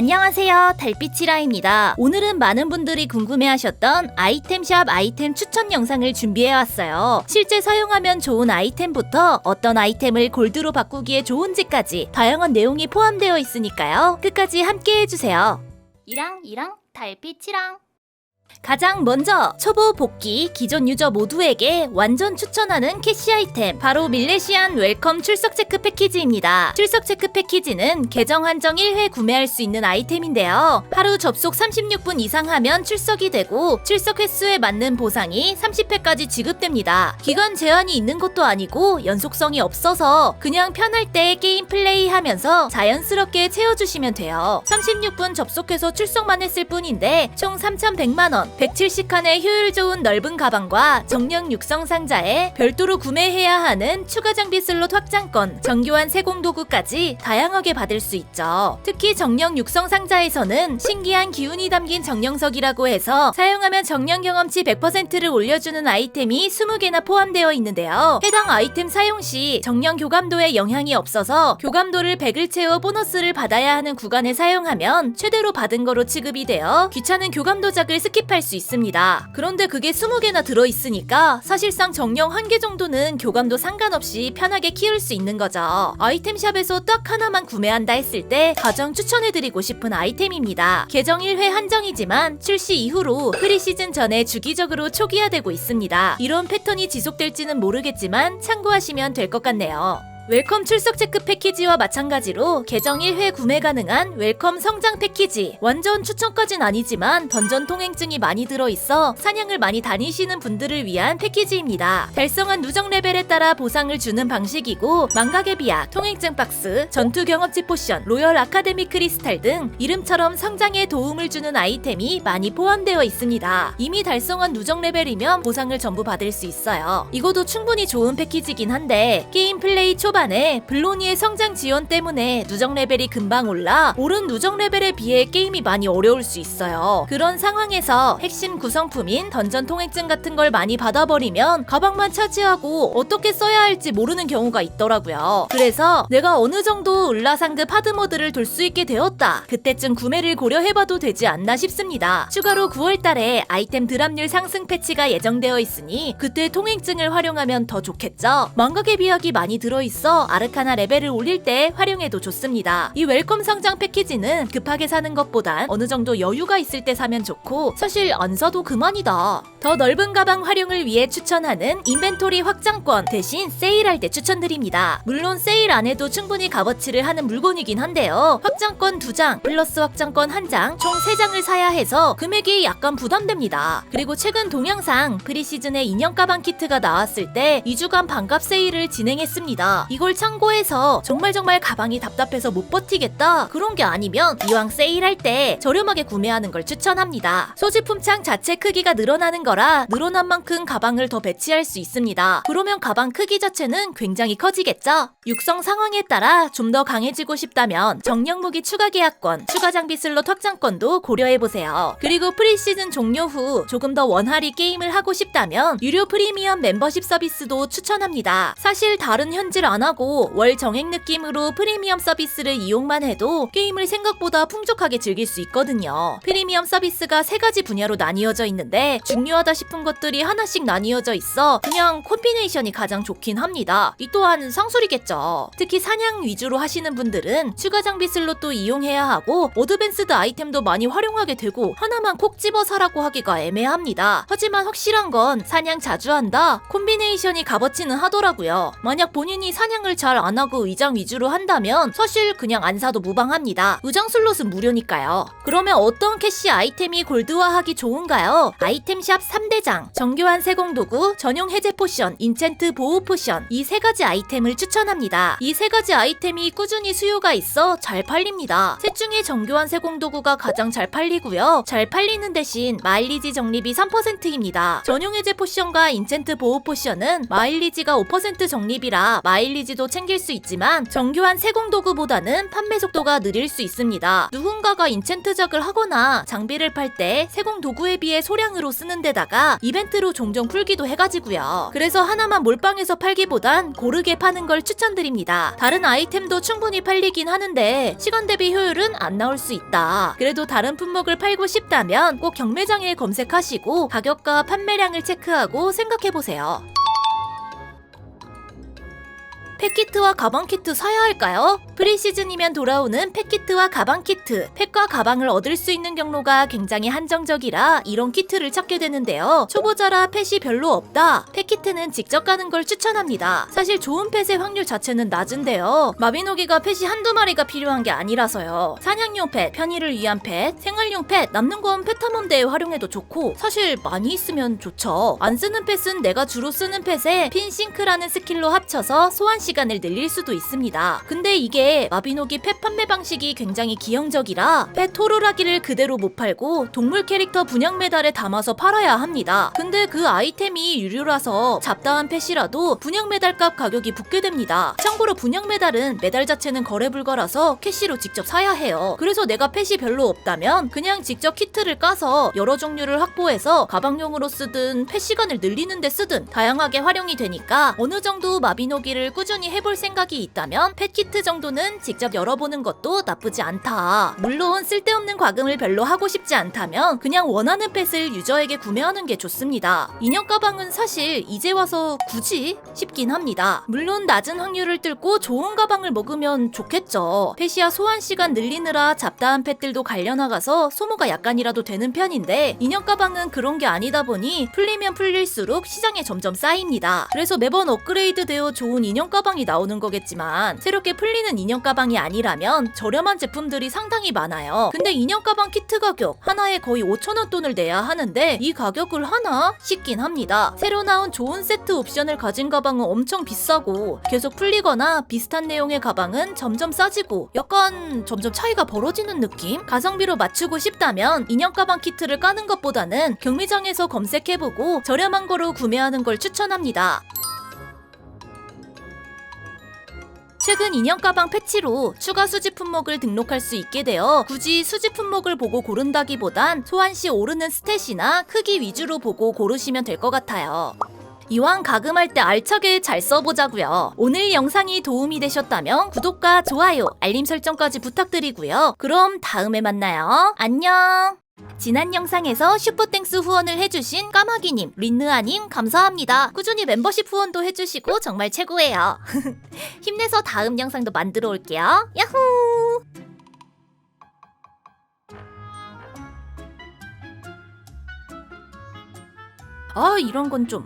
안녕하세요. 달빛이라입니다. 오늘은 많은 분들이 궁금해하셨던 아이템샵 아이템 추천 영상을 준비해왔어요. 실제 사용하면 좋은 아이템부터 어떤 아이템을 골드로 바꾸기에 좋은지까지 다양한 내용이 포함되어 있으니까요. 끝까지 함께 해주세요. 이랑 이랑 달빛이랑 가장 먼저 초보 복귀 기존 유저 모두에게 완전 추천하는 캐시 아이템 바로 밀레시안 웰컴 출석 체크 패키지입니다. 출석 체크 패키지는 계정 한정 1회 구매할 수 있는 아이템인데요. 하루 접속 36분 이상 하면 출석이 되고 출석 횟수에 맞는 보상이 30회까지 지급됩니다. 기간 제한이 있는 것도 아니고 연속성이 없어서 그냥 편할 때 게임 플레이하면서 자연스럽게 채워주시면 돼요. 36분 접속해서 출석만 했을 뿐인데 총 3,100만 원 170칸의 효율 좋은 넓은 가방과 정령 육성 상자에 별도로 구매해야 하는 추가 장비 슬롯 확장권, 정교한 세공 도구까지 다양하게 받을 수 있죠. 특히 정령 육성 상자에서는 신기한 기운이 담긴 정령석이라고 해서 사용하면 정령 경험치 100%를 올려주는 아이템이 20개나 포함되어 있는데요. 해당 아이템 사용 시 정령 교감도에 영향이 없어서 교감도를 100을 채워 보너스를 받아야 하는 구간에 사용하면 최대로 받은 거로 취급이 되어 귀찮은 교감도작을 스킵 할 수 있습니다. 그런데 그게 20개나 들어있으니까 사실상 정령 한 개 정도는 교감도 상관없이 편하게 키울 수 있는 거죠. 아이템샵에서 딱 하나만 구매한다 했을 때 가장 추천해드리고 싶은 아이템입니다. 계정 1회 한정이지만 출시 이후로 프리시즌 전에 주기적으로 초기화되고 있습니다. 이런 패턴이 지속될지는 모르겠지만 참고하시면 될 것 같네요. 웰컴 출석 체크 패키지와 마찬가지로 계정 1회 구매 가능한 웰컴 성장 패키지 완전 추천까진 아니지만 던전 통행증이 많이 들어있어 사냥을 많이 다니시는 분들을 위한 패키지입니다. 달성한 누적 레벨에 따라 보상을 주는 방식이고 망각의 비약, 통행증 박스, 전투 경험치 포션, 로열 아카데미 크리스탈 등 이름처럼 성장에 도움을 주는 아이템이 많이 포함되어 있습니다. 이미 달성한 누적 레벨이면 보상을 전부 받을 수 있어요. 이것도 충분히 좋은 패키지긴 한데 게임 플레이 초반 초반에 블로니의 성장 지원 때문에 누적 레벨이 금방 올라 오른 누적 레벨에 비해 게임이 많이 어려울 수 있어요. 그런 상황에서 핵심 구성품인 던전 통행증 같은 걸 많이 받아버리면 가방만 차지하고 어떻게 써야 할지 모르는 경우가 있더라고요. 그래서 내가 어느 정도 을라상급 하드모드를 돌 수 있게 되었다. 그때쯤 구매를 고려해봐도 되지 않나 싶습니다. 추가로 9월달에 아이템 드랍률 상승 패치가 예정되어 있으니 그때 통행증을 활용하면 더 좋겠죠. 망각의 비약이 많이 들어있어 아르카나 레벨을 올릴 때 활용해도 좋습니다. 이 웰컴 성장 패키지는 급하게 사는 것보단 어느 정도 여유가 있을 때 사면 좋고 사실 안 사도 그만이다. 더 넓은 가방 활용을 위해 추천하는 인벤토리 확장권 대신 세일할 때 추천드립니다. 물론 세일 안 해도 충분히 값어치를 하는 물건이긴 한데요. 확장권 2장 플러스 확장권 1장 총 3장을 사야 해서 금액이 약간 부담됩니다. 그리고 최근 동영상 프리시즌에 인형 가방 키트가 나왔을 때 2주간 반값 세일을 진행했습니다. 이걸 참고해서 정말 정말 가방이 답답해서 못 버티겠다 그런 게 아니면 이왕 세일할 때 저렴하게 구매하는 걸 추천합니다. 소지품 창 자체 크기가 늘어나는 거라 늘어난 만큼 가방을 더 배치할 수 있습니다. 그러면 가방 크기 자체는 굉장히 커지겠죠? 육성 상황에 따라 좀 더 강해지고 싶다면 정령 무기 추가 계약권, 추가 장비 슬롯 확장권도 고려해보세요. 그리고 프리시즌 종료 후 조금 더 원활히 게임을 하고 싶다면 유료 프리미엄 멤버십 서비스도 추천합니다. 사실 다른 현질 안 하고 월 정액 느낌으로 프리미엄 서비스를 이용만 해도 게임을 생각보다 풍족하게 즐길 수 있거든요. 프리미엄 서비스가 세 가지 분야로 나뉘어져 있는데 중요하다 싶은 것들이 하나씩 나뉘어져 있어 그냥 콤비네이션이 가장 좋긴 합니다. 이 또한 상술이겠죠. 특히 사냥 위주로 하시는 분들은 추가 장비 슬롯도 이용해야 하고 어드밴스드 아이템도 많이 활용하게 되고 하나만 콕 집어 사라고 하기가 애매합니다. 하지만 확실한 건 사냥 자주 한다 콤비네이션이 값어치는 하더라고요. 만약 본인이 사냥 을 잘 안 하고 의장 위주로 한다면 사실 그냥 안 사도 무방합니다. 의장 슬롯은 무료니까요. 그러면 어떤 캐시 아이템이 골드화하기 좋은가요? 아이템샵 3대장, 정교한 세공 도구, 전용 해제 포션, 인챈트 보호 포션 이 세 가지 아이템을 추천합니다. 이 세 가지 아이템이 꾸준히 수요가 있어 잘 팔립니다. 셋 중에 정교한 세공 도구가 가장 잘 팔리고요. 잘 팔리는 대신 마일리지 적립이 3%입니다. 전용 해제 포션과 인챈트 보호 포션은 마일리지가 5% 적립이라 마일리 지도 챙길 수 있지만 정교한 세공 도구보다는 판매 속도가 느릴 수 있습니다. 누군가가 인챈트작을 하거나 장비를 팔 때 세공 도구에 비해 소량으로 쓰는 데다가 이벤트로 종종 풀기도 해가지고요. 그래서 하나만 몰빵해서 팔기보단 고르게 파는 걸 추천 추천드립니다. 다른 아이템도 충분히 팔리긴 하는데 시간 대비 효율은 안 나올 수 있다. 그래도 다른 품목을 팔고 싶다면 꼭 경매장에 검색하시고 가격과 판매량을 체크하고 생각해보세요. 팩키트와 가방 키트 사야 할까요? 프리시즌이면 돌아오는 팩키트와 가방 키트. 팩과 가방을 얻을 수 있는 경로가 굉장히 한정적이라 이런 키트를 찾게 되는데요. 초보자라 펫이 별로 없다. 팩키트는 직접 가는 걸 추천합니다. 사실 좋은 펫의 확률 자체는 낮은데요. 마비노기가 펫이 한두 마리가 필요한 게 아니라서요. 사냥용 펫, 편의를 위한 펫, 생활용 펫, 남는 건 페타몬 대에 활용해도 좋고 사실 많이 있으면 좋죠. 안 쓰는 펫은 내가 주로 쓰는 펫에 핀싱크라는 스킬로 합쳐서 소환 시간을 늘릴 수도 있습니다. 근데 이게 마비노기 펫 판매 방식이 굉장히 기형적이라 펫 토르라기를 그대로 못 팔고 동물 캐릭터 분양 메달에 담아서 팔아야 합니다. 근데 그 아이템이 유료라서 잡다한 펫이라도 분양 메달 값 가격이 붙게 됩니다. 참고로 분양 메달은 메달 자체는 거래 불가라서 캐시로 직접 사야 해요. 그래서 내가 펫이 별로 없다면 그냥 직접 키트를 까서 여러 종류를 확보해서 가방용으로 쓰든 펫 시간을 늘리는 데 쓰든 다양하게 활용이 되니까 어느 정도 마비노기를 꾸준히 해볼 생각이 있다면 펫 키트 정도는 직접 열어보는 것도 나쁘지 않다. 물론 쓸데없는 과금을 별로 하고 싶지 않다면 그냥 원하는 펫을 유저에게 구매하는 게 좋습니다. 인형 가방은 사실 이제 와서 굳이 싶긴 합니다. 물론 낮은 확률을 뚫고 좋은 가방을 먹으면 좋겠죠. 펫이야 소환 시간 늘리느라 잡다한 펫들도 갈려나가서 소모가 약간이라도 되는 편인데 인형 가방은 그런 게 아니다 보니 풀리면 풀릴수록 시장에 점점 쌓입니다. 그래서 매번 업그레이드 되어 좋은 인형 가방이 나오는 거겠지만 새롭게 풀리는 인형 가방이 아니라면 저렴한 제품들이 상당히 많아요. 근데 인형 가방 키트 가격 하나에 거의 5천원 돈을 내야 하는데 이 가격을 하나 싶긴 합니다. 새로 나온 좋은 세트 옵션을 가진 가방은 엄청 비싸고 계속 풀리거나 비슷한 내용의 가방은 점점 싸지고 약간 점점 차이가 벌어지는 느낌? 가성비로 맞추고 싶다면 인형 가방 키트를 까는 것보다는 경매장에서 검색해보고 저렴한 거로 구매하는 걸 추천합니다. 최근 인형 가방 패치로 추가 수집 품목을 등록할 수 있게 되어 굳이 수집 품목을 보고 고른다기보단 소환 시 오르는 스탯이나 크기 위주로 보고 고르시면 될 것 같아요. 이왕 가금할 때 알차게 잘 써보자고요. 오늘 영상이 도움이 되셨다면 구독과 좋아요, 알림 설정까지 부탁드리고요. 그럼 다음에 만나요. 안녕! 지난 영상에서 슈퍼땡스 후원을 해주신 까마귀님, 린느아님 감사합니다. 꾸준히 멤버십 후원도 해주시고 정말 최고예요. 힘내서 다음 영상도 만들어 올게요. 야호! 아, 이런 건 좀.